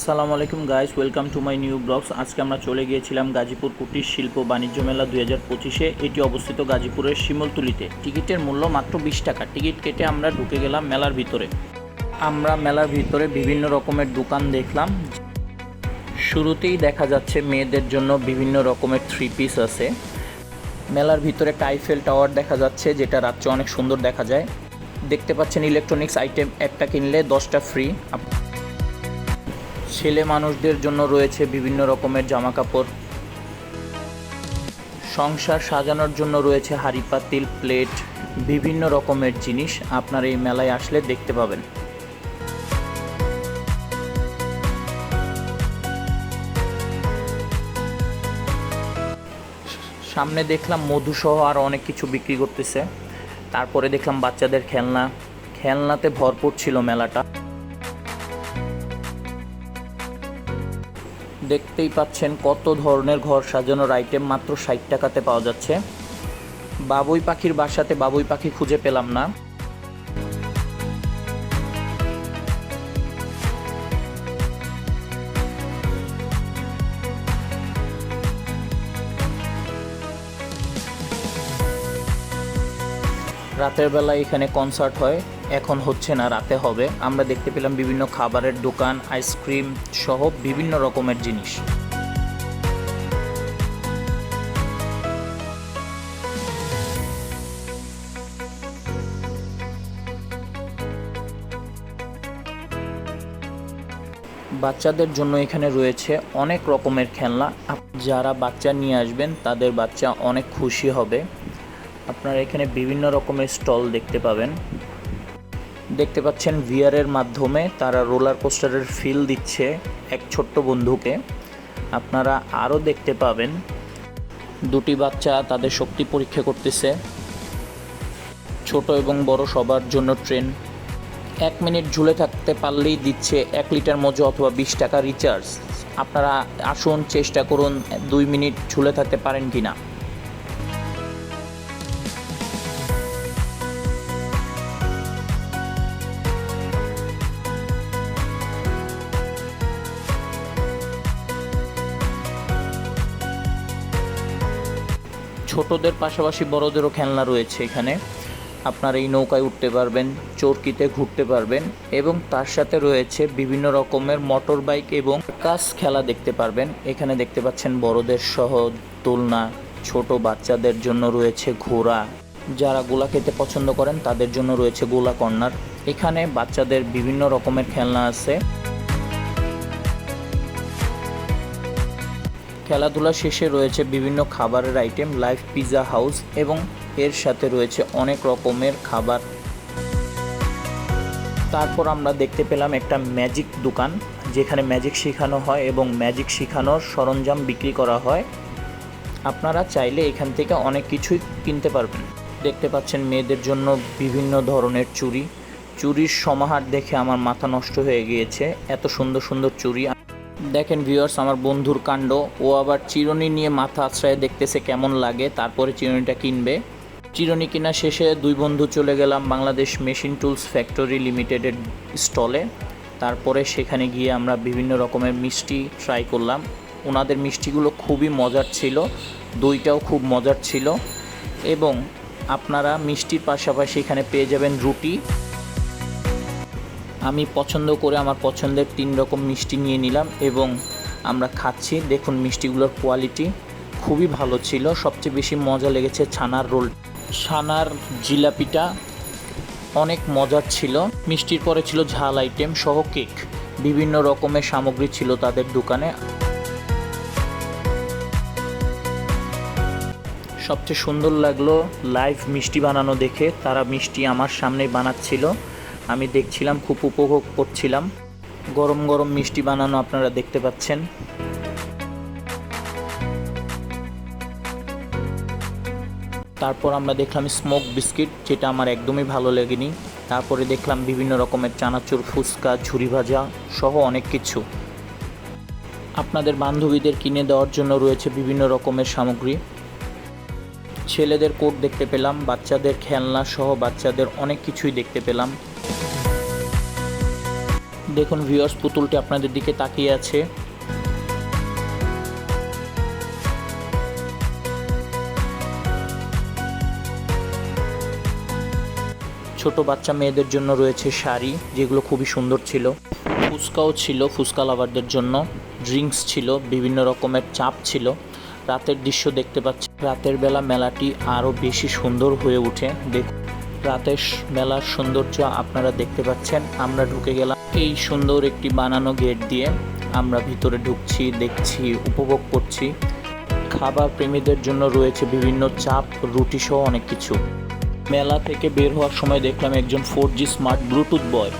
আসসালামু আলাইকুম guys welcome to my new vlogs আজকে আমরা চলে গিয়েছিলাম গাজীপুর কুটির শিল্প বাণিজ্য মেলা দুই হাজার পঁচিশে। এটি অবস্থিত গাজীপুরের শিমলতুলিতে। টিকিটের মূল্য মাত্র বিশ টাকা। টিকিট কেটে আমরা ঢুকে গেলাম মেলার ভিতরে। আমরা মেলার ভিতরে বিভিন্ন রকমের দোকান দেখলাম। শুরুতেই দেখা যাচ্ছে মেয়েদের জন্য বিভিন্ন রকমের থ্রি পিস আছে। মেলার ভিতরে টাইফেল টাওয়ার দেখা যাচ্ছে, যেটা রাত্রে অনেক সুন্দর দেখা যায়। দেখতে পাচ্ছেন ইলেকট্রনিক্স আইটেম একটা কিনলে দশটা ফ্রি ছেলে মানুষদের জন্য রয়েছে বিভিন্ন রকমের জামা কাপড় সংসার সাজানোর জন্য রয়েছে হাঁড়ি পাতিল প্লেট, বিভিন্ন রকমের জিনিস। আপনার এই মেলায় আসলে দেখতে পাবেন। সামনে দেখলাম মধুসহ আর অনেক কিছু বিক্রি করতেছে। তারপরে দেখলাম বাচ্চাদের খেলনা। খেলনাতে ভরপুর ছিল মেলাটা। দেখতেই পাচ্ছেন কত ধরনের ঘর সাজানোর আইটেম মাত্র ষাট টাকাতে পাওয়া যাচ্ছে। বাবুই পাখির বাসাতে বাবুই পাখি খুঁজে পেলাম না। রাতের বেলা এখানে কনসার্ট হয়। এখন হচ্ছে না, রাতে হবে। আমরা দেখতে পেলাম বিভিন্ন খাবারের দোকান, আইসক্রিম সহ বিভিন্ন রকমের জিনিস। বাচ্চাদের জন্য এখানে রয়েছে অনেক রকমের খেলনা। যারা বাচ্চা নিয়ে আসবেন, তাদের বাচ্চা অনেক খুশি হবে। আপনারা এখানে বিভিন্ন রকমের স্টল দেখতে পাবেন। দেখতে পাচ্ছেন ভিআরের মাধ্যমে তারা রোলার কোস্টারের ফিল দিচ্ছে এক ছোট্ট বন্ধুকে। আপনারা আরও দেখতে পাবেন। দুটি বাচ্চা তাদের শক্তি পরীক্ষা করতেছে। ছোট এবং বড় সবার জন্য ট্রেন। এক মিনিট ঝুলে থাকতে পারলেই দিচ্ছে এক লিটার মজো অথবা বিশ টাকা রিচার্জ। আপনারা আসুন, চেষ্টা করুন, দুই মিনিট ঝুলে থাকতে পারেন কি না ছোটদের পাশাপাশি বড়দেরও খেলনা রয়েছে এখানে। আপনার এই নৌকায় উঠতে পারবেন, চরকিতে ঘুরতে পারবেন এবং তার সাথে রয়েছে বিভিন্ন রকমের মোটর বাইক এবং কাস খেলা দেখতে পারবেন। এখানে দেখতে পাচ্ছেন বড়দের সহ দোলনা, ছোট বাচ্চাদের জন্য রয়েছে ঘোড়া। যারা গোলা খেতে পছন্দ করেন তাদের জন্য রয়েছে গোলা কর্নার। এখানে বাচ্চাদের বিভিন্ন রকমের খেলনা আছে। খেলাধুলা শেষে রয়েছে বিভিন্ন খাবারের আইটেম লাইভ পিৎজা হাউস এবং এর সাথে রয়েছে অনেক রকমের খাবার। তারপর আমরা দেখতে পেলাম একটা ম্যাজিক দোকান, যেখানে ম্যাজিক শেখানো হয় এবং ম্যাজিক শেখানোর সরঞ্জাম বিক্রি করা হয়। আপনারা চাইলে এখান থেকে অনেক কিছুই কিনতে পারবেন। দেখতে পাচ্ছেন মেয়েদের জন্য বিভিন্ন ধরনের চুড়ি। চুরির সমাহার দেখে আমার মাথা নষ্ট হয়ে গিয়েছে। এত সুন্দর সুন্দর চুড়ি দেখেন ভিউয়ার্স আমার বন্ধুর কাণ্ড। ও আবার চিরুনি নিয়ে মাথা আশ্রয়ে দেখতেছে কেমন লাগে, তারপরে চিরুনিটা কিনবে। চিরুনি কেনা শেষে দুই বন্ধু চলে গেলাম বাংলাদেশ মেশিন টুলস ফ্যাক্টরি লিমিটেডের স্টলে। তারপরে সেখানে গিয়ে আমরা বিভিন্ন রকমের মিষ্টি ট্রাই করলাম। ওনাদের মিষ্টিগুলো খুবই মজার ছিল, দইটাও খুব মজার ছিল। এবং আপনারা মিষ্টির পাশাপাশি এখানে পেয়ে যাবেন রুটি। আমি পছন্দ করে আমার পছন্দের তিন রকম মিষ্টি নিয়ে নিলাম এবং আমরা খাচ্ছি। দেখুন মিষ্টিগুলোর কোয়ালিটি খুবই ভালো ছিল। সবচেয়ে বেশি মজা লেগেছে ছানার রোল। ছানার জিলাপিটা অনেক মজার ছিল। মিষ্টির পরে ছিল ঝাল আইটেম সহ কেক বিভিন্ন রকমের সামগ্রী ছিল তাদের দোকানে। সবচেয়ে সুন্দর লাগল লাইভ মিষ্টি বানানো দেখে। তারা মিষ্টি আমার সামনে বানাচ্ছিল। আমি দেখছিলাম, খুব উপভোগ করছিলাম। গরম গরম মিষ্টি বানানো আপনারা দেখতে পাচ্ছেন। তারপর আমরা দেখলাম স্মোক বিস্কিট যেটা আমার একদমই ভালো লাগেনি। তারপরে দেখলাম বিভিন্ন রকমের চানাচুর, ফুচকা, ঝুরি ভাজা সহ অনেক কিছু। আপনাদের বান্ধবীদের কিনে দেওয়ার জন্য রয়েছে বিভিন্ন রকমের সামগ্রী। ছেলেদের কোট দেখতে পেলাম, বাচ্চাদের খেলনা সহ বাচ্চাদের অনেক কিছুই দেখতে পেলাম। দেখুন ভিউয়ার্স পুতুলটি আপনাদের দিকে তাকিয়ে আছে। ছোট বাচ্চা মেয়েদের জন্য রয়েছে শাড়ি, যেগুলো খুবই সুন্দর ছিল। ফুচকাও ছিল ফুচকা লাভারদের জন্য। ড্রিঙ্কস ছিল, বিভিন্ন রকমের চাপ ছিল। রাতের দৃশ্য দেখতে পাচ্ছি। রাতের বেলা মেলাটি আরও বেশি সুন্দর হয়ে ওঠে দেখ রাতের স- মেলার সৌন্দর্য আপনারা দেখতে পাচ্ছেন। আমরা ঢুকে গেলাম এই সুন্দর একটি বানানো গেট দিয়ে। আমরা ভিতরে ঢুকছি, দেখছি, উপভোগ করছি। খাবার প্রেমীদের জন্য রয়েছে বিভিন্ন চাপ, রুটি সহ অনেক কিছু। মেলা থেকে বের হওয়ার সময় দেখলাম একজন four G smart Bluetooth boy.